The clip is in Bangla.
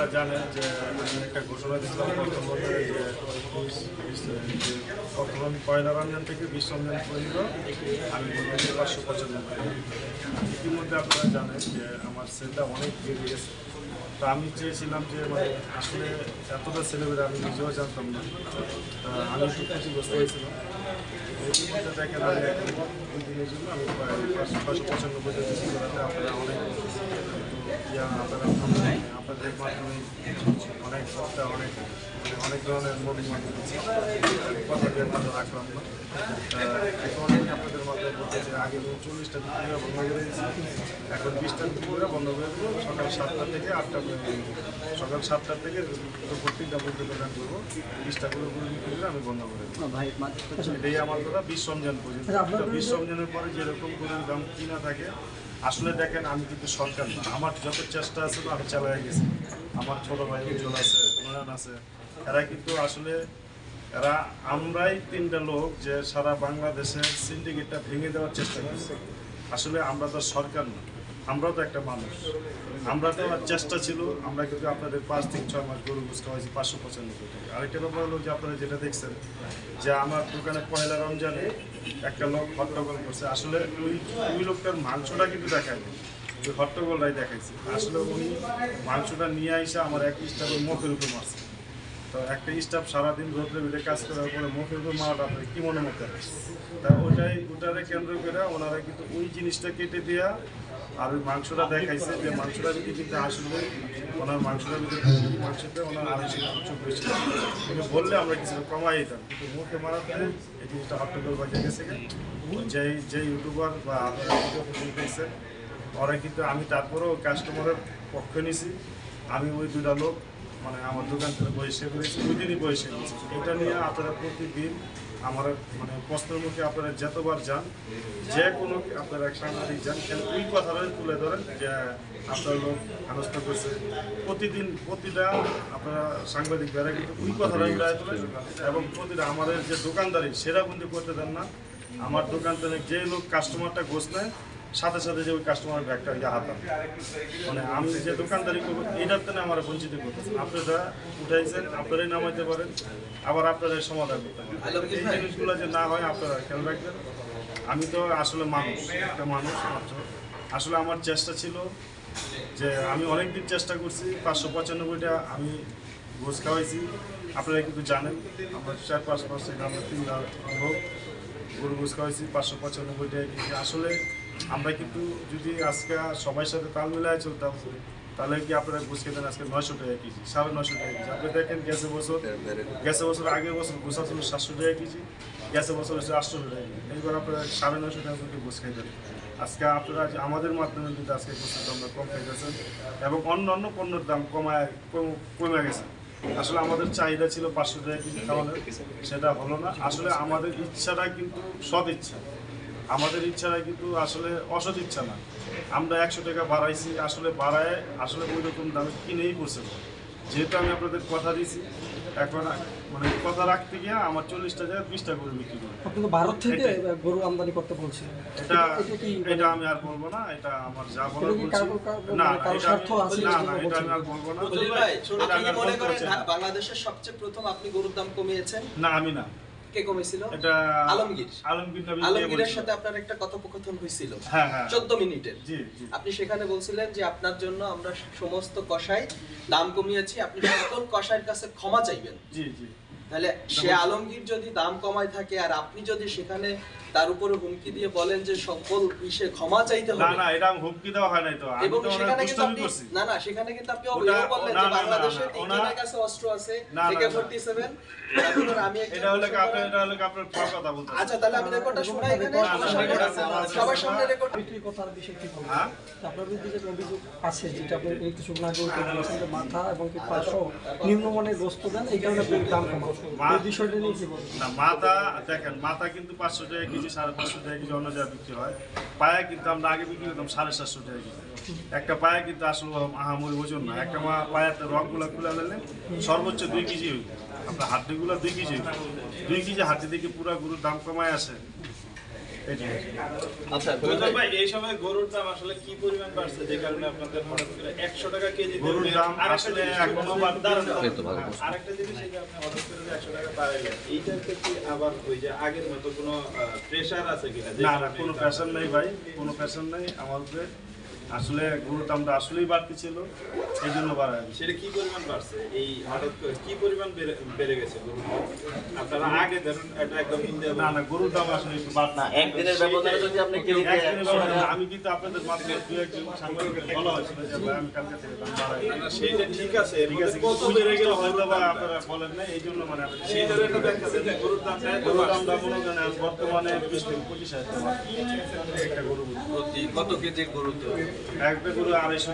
আপনারা জানেন যে একটা ঘোষণা দিয়েছিলাম বর্তমানে যে বর্তমান পয়লা রমজান থেকে বিশ রমজান পর্যন্ত আমি বলতে পাঁচশো পঁচানব্বই ইতিমধ্যে আপনারা জানেন যে আমার সেলটা অনেক বেড়ে গেছে। তো আমি চেয়েছিলাম যে মানে আসলে এতটা ছেলেমেয়েরা আমি নিজেও জানতাম না। আমি একটু ক্ষতিগ্রস্ত হয়েছিলাম। ইতিমধ্যে দেখেন আমি দুই দিনের জন্য আমি পাঁচশো পঁচানব্বই আপনারা অনেক আপনাদের মাধ্যমে অনেক সস্তা অনেক অনেক ধরনের রাখলাম না। এখন আমি আপনাদের মাধ্যমে আগে চল্লিশটা বন্ধ করে দিয়েছি এখন বিশটা বন্ধ করে দেবো সকাল সাতটা থেকে আটটা পর্যন্ত সকাল সাতটা থেকে দোকান করব। বিশটা করে করে বিক্রি করে আমি বন্ধ করে দেবো। এটাই আমার কথা বিশ রমজান পর্যন্ত। বিশ রমজানের পরে যেরকম গরুর দাম কিনা থাকে আসলে দেখেন আমি কিন্তু সরকার না। আমার যত চেষ্টা আছে আমি চালাই গেছি। আমার ছোট ভাই উজ্জ্বল আছে আছে। এরা কিন্তু আসলে এরা আমরাই তিনটা লোক যে সারা বাংলাদেশের সিন্ডিকেটটা ভেঙে দেওয়ার চেষ্টা করছি। আসলে আমরা তো সরকার না, আমরা তো একটা মানুষ। আমরা তো চেষ্টা ছিল, আমরা কিন্তু আপনাদের পাঁচ থেকে ছয় মাস গরু বুঝতে হয়েছি পাঁচশো পঁচানব্বই টাকা। আরেকটা ব্যাপার হলো যে আপনারা যেটা দেখছেন, যে আমার দোকানে পয়লা রমজানে একটা লোক হট্টগোল করছে। আসলে ওই ওই লোকটার মাংসটা কিন্তু দেখায়নি, ওই হট্টগোলটাই দেখাইছে। আসলে উনি মাংসটা নিয়ে এসে আমার এক স্টাফের মুখের উপর মারছে। তো একটা স্টাফ সারাদিন রোদ্রে বেঁধে কাজ করার পরে উপর মারাটা আপনার কি মনে মতো তা ওটাই, ওটারে কেন্দ্র করে ওনারা কিন্তু ওই জিনিসটা কেটে দেওয়া আর ওই মাংসটা দেখাইছে যে মাংসটা যদি কিন্তু আসলে ওনার মাংসটা যদি মাংসটা ওনার আড়াইশো কিছু বেশি কিন্তু বললে আমরা কিছু কমাই দিতাম। কিন্তু মুখে মারাতে এই জিনিসটা হট্টগোল বাজে গেছে। যেই যে ইউটিউবার বা আপনারা ভিডিও ওরা কিন্তু আমি তারপরেও কাস্টমারের পক্ষ নিছি। আমি ওই দুটা লোক মানে আমার দোকান থেকে বহিষ্কার করেছি ওই দিনই এটা নিয়ে আপনারা প্রতিদিন আমার মানে প্রশ্নের মুখে আপনারা যতবার যান, যে কোনো আপনারা সাংবাদিক যান কেন ওই কথাটাই তুলে ধরেন যে আপনার লোক হেনস্থা করছে। প্রতিদিন প্রতিটা আপনারা সাংবাদিক বেড়া কিন্তু ওই কথাটাই উড়ায় এবং প্রতিটা আমাদের যে দোকানদারি, সেটা কিন্তু করতে দেন না। আমার দোকান থেকে যে লোক কাস্টমারটা গোছ নেয় সাথে সাথে যে ওই কাস্টমার ব্যাগটা ইয়ে হাতাম। মানে আমি যে দোকানদারি করব এটার থেকে আমার বঞ্চিত করতেছে আপনারা উঠাইছেন আপনারাই নামাইতে পারেন আবার আপনারাই সমাধান করতে পারেন এই জিনিসগুলো যে না হয় আপনারা খেয়াল রাখবেন। আমি তো আসলে মানুষ একটা মানুষ মাত্র। আসলে আমার চেষ্টা ছিল যে আমি অনেক দিন চেষ্টা করছি পাঁচশো পঁচানব্বইটা আমি গোছ খাওয়াইছি। আপনারা কিন্তু জানেন আমার চার পাঁচ পাঁচ আমরা তিন লোক গরু গোছ খাওয়াইছি পাঁচশো পঁচানব্বইটা আসলে আমরা কিন্তু যদি আজকে সবার সাথে তাল মিলায় চলতাম, তাহলে কি আপনারা গোছ খেতেন আজকে নয়শো টাকা কেজি, সাড়ে নয়শো টাকা কেজি? আপনি দেখেন গেছে বছর গেছে বছর আগের বছর গোছা ছিল সাতশো টাকা কেজি, গেছে বছর হচ্ছে আটশো টাকা কেজি। এইবার আপনারা সাড়ে নয়শো টাকা করে গোছ খাইতেন আজকে আপনারা আমাদের মাধ্যমে কিন্তু আজকে গোছের দামটা কম খাইতেছেন এবং অন্য অন্য পণ্যের দাম কমায় কম- গেছে। আসলে আমাদের চাহিদা ছিল পাঁচশো টাকা কেজি খাওয়ানোর, সেটা হলো না। আসলে আমাদের ইচ্ছাটা কিন্তু সৎ ইচ্ছা। আমাদের ইচ্ছাটা কিন্তু আসলে অসৎ ইচ্ছা না আমরা একশো টাকা বাড়াইছি আসলে বাড়ায় আসলে ওই রকম দামে কিনেই পড়ছে যেহেতু আমি আপনাদের কথা দিয়েছি এখন মানে কথা রাখতে গিয়ে আমার চল্লিশটা জায়গায় বিশটা করে বিক্রি করি আপনি ভারত থেকে গরু আমদানি করতে বলছেন এটা এটা আমি আর বলব না এটা আমার যা বলার বলছি। না মানে এটা স্বার্থ আমি- না না এটা আমি আর বলব না। মনে বাংলাদেশের সবচেয়ে প্রথম আপনি গরুর দাম কমিয়েছেন? না আমি না। কে কমেছিল? এটা আলমগীর। আলমগীর নবী আলমগীরের সাথে আপনার একটা কথোপকথন হয়েছিল। হ্যাঁ হ্যাঁ। চোদ্দ মিনিটের। জি আপনি সেখানে বলছিলেন যে আপনার জন্য আমরা সমস্ত কষাই দাম কমিয়েছি। আপনি সকল কষাইয়ের কাছে ক্ষমা চাইবেন। জি জি। তাহলে সে আলমগীর যদি দাম কমায় থাকে আর আপনি যদি সেখানে তার উপরে হুমকি দিয়ে বলেন যে সকল ইসে ক্ষমা চাইতে হবে না এটা আমি হুমকি দেওয়া হয় নাই তো এবং সেখানে কিন্তু আপনি না না সেখানে কিন্তু আপনি বললেন যে না, না, বাংলাদেশে না, তিনজনের কাছে অস্ত্র আছে না, না, একে না। ফোর্টি সেভেন আমি এটা হলো আপনার এটা হলো আপনার ফল কথা বলতে আচ্ছা তাহলে আমি রেকর্ডটা শোনাই এখানে না, না, সবার সামনে না, না, না, সবার না, সামনে না, রেকর্ড বিক্রির কথার বিষয়ে কি বলবেন হ্যাঁ আপনার বিরুদ্ধে যে অভিযোগ আছে যেটা আপনি এই কিছু না করে মাথা এবং কি নিম্নমানের বস্তু দেন এই কারণে দাম কমান এই বিষয়টা নিয়ে কি বলবেন না মাথা দেখেন মাথা কিন্তু পাঁচশো টাকা কেজি সাড়ে পাঁচশো টাকা কেজি অন্য বিক্রি হয়। পায়া কিন্তু আমরা আগে বিক্রি করতাম সাড়ে সাতশো টাকা কেজি। একটা পায়া কিন্তু আসলে আহামরি ওজন না। একটা মা পায়ে রংগুলো খুলে নিলে সর্বোচ্চ দুই কেজি আপনার হাড্ডিগুলো দুই কেজি দুই কেজি হাড্ডি থেকে পুরো গরুর দাম কমায় আসে। আচ্ছা ভাই এই সময় গরুর দাম আসলে কি পরিমাণ বাড়ছে? যে কারণে আপনাদের হঠাৎ করে একশো টাকা কেজি গরুর দাম আসলে এখনও বাড়তেছে। আরেকটা জিনিস এই যে আপনি হঠাৎ করে যে একশো টাকা বাড়াইলেন এইটার ক্ষেত্রে আবার ওই যে আগের মতো কোনো প্রেশার আছে কিনা? না কোনো প্যাশন ভাই কোনো প্যাশন নাই। আমার উপরে আসলে গরুর দামটা আসলেই বাড়তি ছিল এই জন্য বাড়ায় সেটা কি পরিমাণ বাড়ছে? এই হঠাৎ করে কি পরিমাণ বেড়ে বেড়ে গেছে গরুর আপনারা আগে ধরুন এটা একদম না না গরুর দাম আসলে একটু বাড়তি না একদিনের ব্যবধানে যদি আপনি আমি কিন্তু আপনাদের মাধ্যমে দু একজন সাংবাদিকের বলা হয়েছিল যে ভাই আমি কালকে থেকে দাম বাড়াই না, ঠিক আছে ঠিক আছে কত বেড়ে গেল হয়তো বা আপনারা বলেন না এই জন্য মানে আমি সেইটার একটা ব্যাখ্যা দেন গরুর গরুর বাড়ছে। দামটা মনে বর্তমানে বিশ থেকে পঁচিশ হাজার টাকা একটা গরু প্রতি কত কেজির গরু তো একটা গরু আড়াইশো